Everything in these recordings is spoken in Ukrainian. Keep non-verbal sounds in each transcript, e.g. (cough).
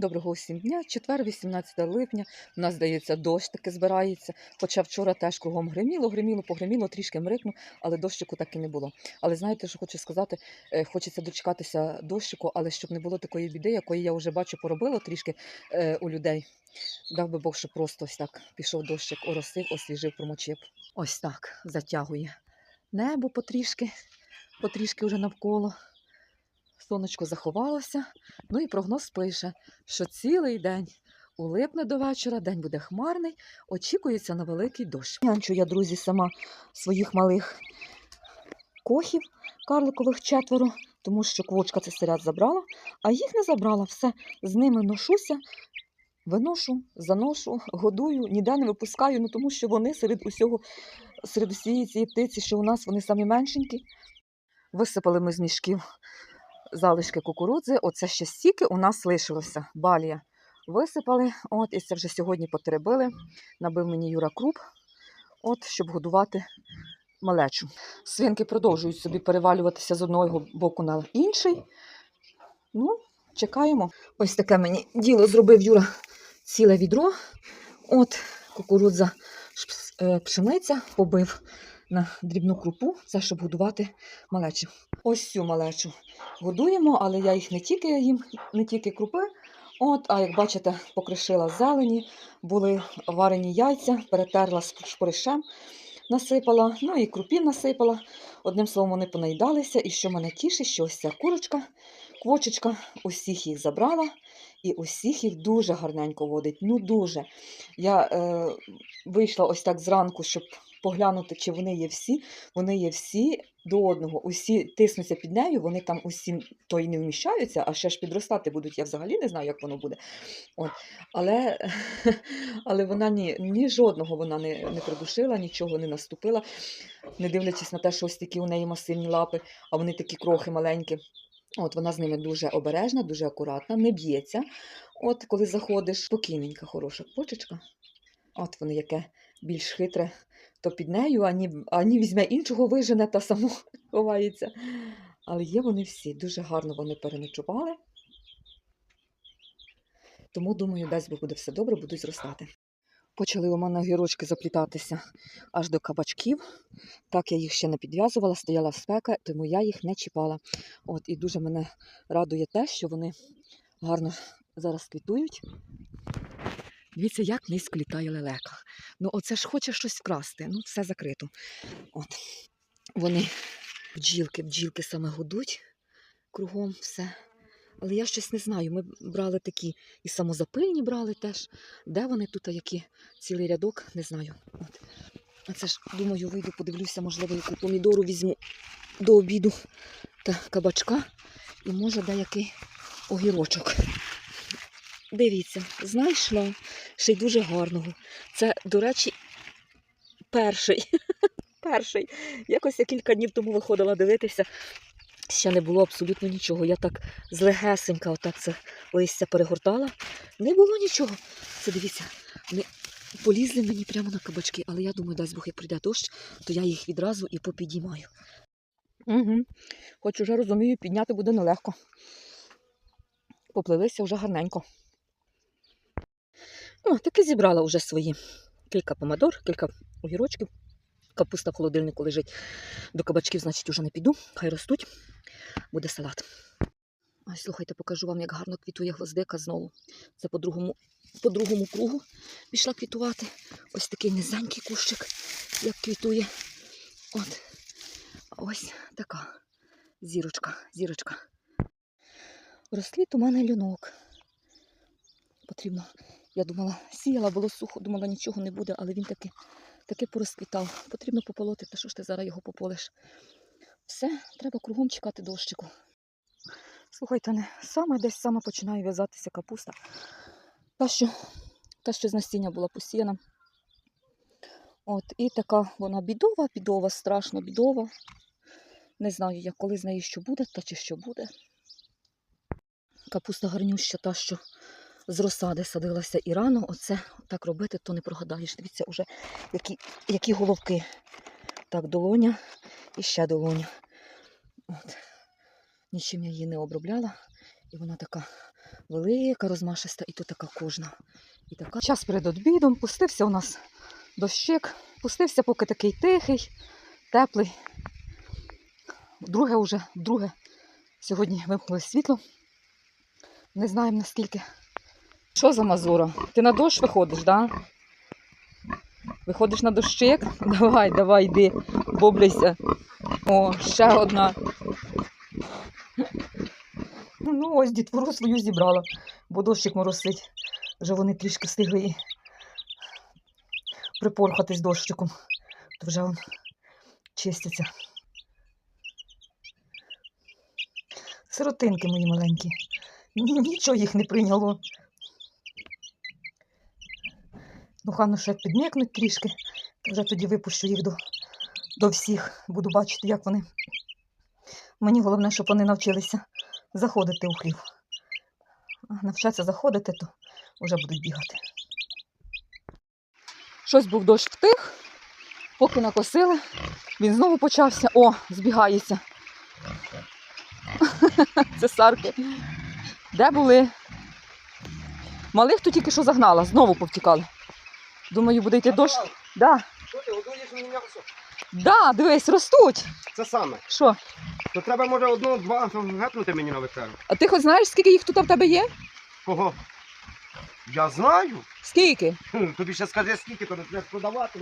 Доброго усім дня. Четвер, 18 липня. У нас, здається, дощ таки збирається. Хоча вчора теж кругом гриміло, гриміло, погриміло, трішки мрикнув, але дощику так і не було. Але знаєте, що хочу сказати? Е, Хочеться дочекатися дощику, але щоб не було такої біди, якої я вже бачу, поробило трішки е, у людей. Дав би Бог, що просто ось так пішов дощик, оросив, освіжив, промочив. Ось так затягує небо потрішки, потрішки вже навколо. Сонечко заховалося. Ну і прогноз пише, що цілий день у липне до вечора день буде хмарний, очікується на великий дощ. Нянчу я, друзі, сама своїх малих кохів карликових четверо, тому що квочка це сирят забрала, а їх не забрала. Все, з ними ношуся, виношу, заношу, годую, ніде не випускаю, ну тому що вони серед усього, серед усієї цієї птиці, що у нас вони самі меншенькі. Висипали ми з мішків залишки кукурудзи. Оце ще стільки у нас лишилося. Балія висипали, от, і це вже сьогодні потеребили. Набив мені Юра круп, от, щоб годувати малечу. Свинки продовжують собі перевалюватися з одного боку на інший. Ну, чекаємо. Ось таке мені діло зробив Юра ціле відро. От, кукурудза, е, пшениця побив на дрібну крупу, це щоб годувати малечу. Ось цю малечу годуємо, але я їх не тільки їм, не тільки крупи. От, а як бачите, покришила зелені, були варені яйця, перетерла з шпоришем, насипала, ну і крупів насипала. Одним словом, вони понаїдалися. І що мене тішить, що ось ця курочка, квочечка, усіх їх забрала і усіх їх дуже гарненько водить. Ну дуже. Я е, вийшла ось так зранку, щоб поглянути, чи вони є всі. Вони є всі до одного. Усі тиснуться під нею, вони там усі то й не вміщаються, а ще ж підростати будуть. Я взагалі не знаю, як воно буде. От. Але, (laughs) але вона ні, ні жодного вона не, не придушила, нічого не наступила, не дивлячись на те, що ось такі у неї масивні лапи, а вони такі крохи маленькі. От вона з ними дуже обережна, дуже акуратна, не б'ється. От коли заходиш, спокійненька, хороша почечка. От воно яке більш хитре, то під нею, ані, ані візьме іншого вижене та само (laughs) ховається. Але є вони всі, дуже гарно вони переночували. Тому, думаю, дасть Бог буде все добре, будуть зростати. Почали у мене огірочки заплітатися аж до кабачків. Так я їх ще не підв'язувала, стояла спека, тому я їх не чіпала. От, і дуже мене радує те, що вони гарно зараз квітують. Дивіться, як низько літає лелека. Ну, оце ж хоче щось вкрасти. Ну, все закрито. От. Вони бджілки, бджілки саме гудуть кругом все. Але я щось не знаю. Ми брали такі і самозапильні брали теж. Де вони тут, а які цілий рядок, не знаю. От. А це ж, думаю, вийду, подивлюся, можливо, яку помідору візьму до обіду та кабачка. І може деякий огірочок. Дивіться, знайшла ще й дуже гарного. Це, до речі, перший. (laughs) перший. Якось я кілька днів тому виходила дивитися. Ще не було абсолютно нічого. Я так злегесенька отак це листя перегортала. Не було нічого. Це дивіться, вони полізли мені прямо на кабачки, але я думаю, дасть Бог, як прийде дощ, то я їх відразу і попідіймаю. Угу. Хоч уже розумію, підняти буде нелегко. Поплилися вже гарненько. О, таки зібрала вже свої. Кілька помидор, кілька огірочків. Капуста в холодильнику лежить. До кабачків, значить, уже не піду. Хай ростуть. Буде салат. Ось, слухайте, покажу вам, як гарно квітує гвоздика знову. Це по другому, по другому кругу пішла квітувати. Ось такий низенький кущик, як квітує. От. Ось така зірочка, зірочка. Розквіт у мене люнок. Потрібно. Я думала, сіяла, було сухо, думала, нічого не буде, але він таки, таки порозквітав. Потрібно пополоти, та що ж ти зараз його пополиш? Все, треба кругом чекати дощику. Слухайте, не саме десь саме починає в'язатися капуста. Та, що, та, що з насіння була посіяна. От, і така вона бідова, бідова, страшно бідова. Не знаю, я коли з нею що буде, та чи що буде. Капуста гарнюща, та, що з розсади садилася і рано. Оце так робити, то не прогадаєш. Дивіться, уже які, які головки. Так, долоня і ще долоня. От. Нічим я її не обробляла. І вона така велика, розмашиста, і тут така кожна. І така. Час перед обідом пустився у нас дощик, пустився поки такий тихий, теплий. Друге вже, друге. Сьогодні вимкнули світло. Не знаємо наскільки. Що за мазура? Ти на дощ виходиш? Да? Виходиш на дощик? (laughs) Давай, давай, йди, бобляйся. О, ще одна. Ну, ось дітвору свою зібрала, бо дощик моросить. Вже вони трішки встигли і припорхатись дощиком. То вже он чистяться. Сиротинки мої маленькі. Нічого їх не прийняло. Ну, хано ще підм'якнуть трішки. Вже тоді випущу їх до, до всіх. Буду бачити, як вони. Мені головне, щоб вони навчилися заходити у хлів. Навчаться заходити, то вже будуть бігати. Щось був дощ втих, поки накосили, він знову почався. О, збігається. (laughs) Це сарки. Де були? Малих то тільки що загнала, знову повтікали. Думаю, буде йти дощ. Да, Що ти годуєш мені м'ясо? да, дивись, ростуть. Це саме. Що? То треба, може, одну-два гепнути мені на вечерю. А ти хоч знаєш, скільки їх тут в тебе є? Кого? Я знаю. Скільки? Хм, Тобі ще скажи, скільки, то не треба продавати.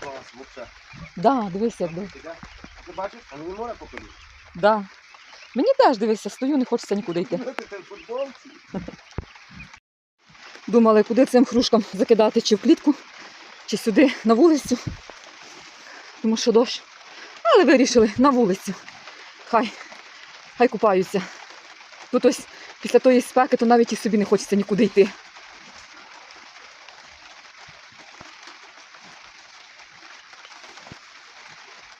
Клас, мовча. (laughs) Да, дивись, як би. Ти? Бачиш? А мені море поколі. Да. Мені теж дивися, стою, не хочеться нікуди йти. Думали, куди цим хрушкам закидати, чи в клітку, чи сюди, на вулицю. Тому що дощ. Але вирішили на вулицю. Хай, хай купаються. Тут ось після тої спеки, то навіть і собі не хочеться нікуди йти.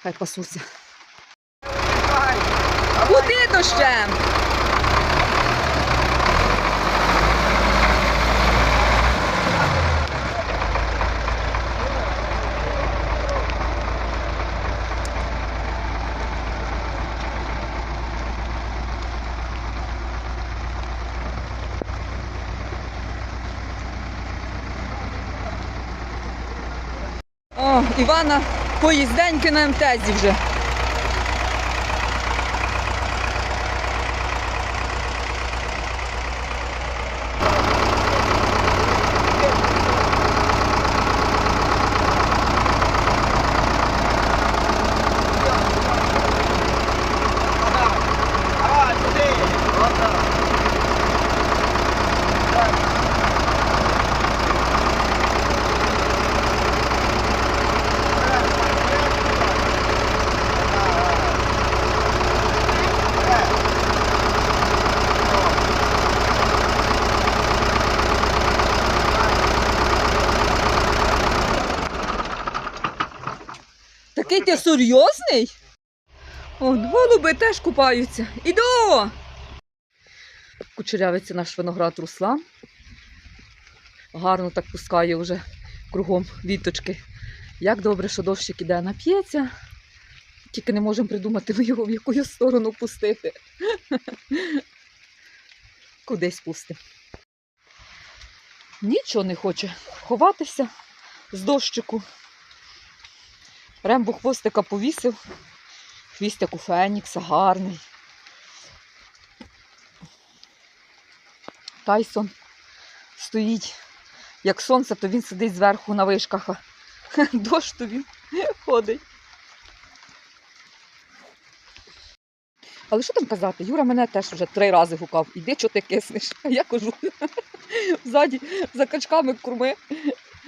Хай пасуться. Дощем? О, Івана поїзденьки на МТЗі вже. Давай, туди. Такий ти серйозний? От голуби теж купаються. Іду! Кучерявиться наш виноград Руслан. Гарно так пускає вже кругом віточки. Як добре, що дощик іде, нап'ється. Тільки не можемо придумати ми його в яку сторону пустити. (laughs) Кудись пустимо. Нічого не хоче ховатися з дощику. Рембо хвостика повісив. Хвіст як у Фенікса, гарний. Тайсон стоїть як сонце, то він сидить зверху на вишках, (laughs) дощ то він ходить. Але що там казати? Юра мене теж вже три рази гукав. Іди, чого ти киснеш? А (laughs) я кажу, (laughs) ззаді за качками курми,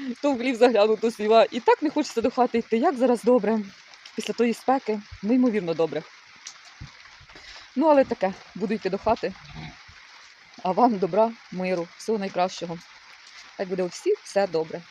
(laughs) то в хлів загляну, то сіла. І так не хочеться до хати йти. Як зараз добре. Після тої спеки, неймовірно добре. Ну, але таке, буду йти до хати. А вам добра, миру, всього найкращого. Так буде у всіх все добре.